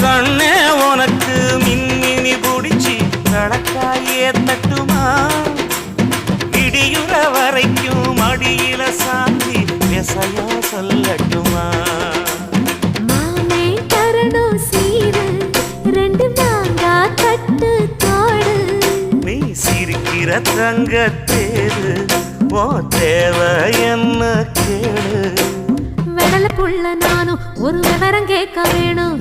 கண்ணே உனக்கு மின்மினி பிடிச்சி நடக்காயே தட்டுமா? இடியுற வரைக்கும் அடியில சாந்தி விசையா சொல்லட்டுமா? சிரிக்கிற தங்க தேரு ஓ தேவை என்ன கேடு? வெடல புள்ள நானும் ஒரு விவரம் கேட்க வேணும்.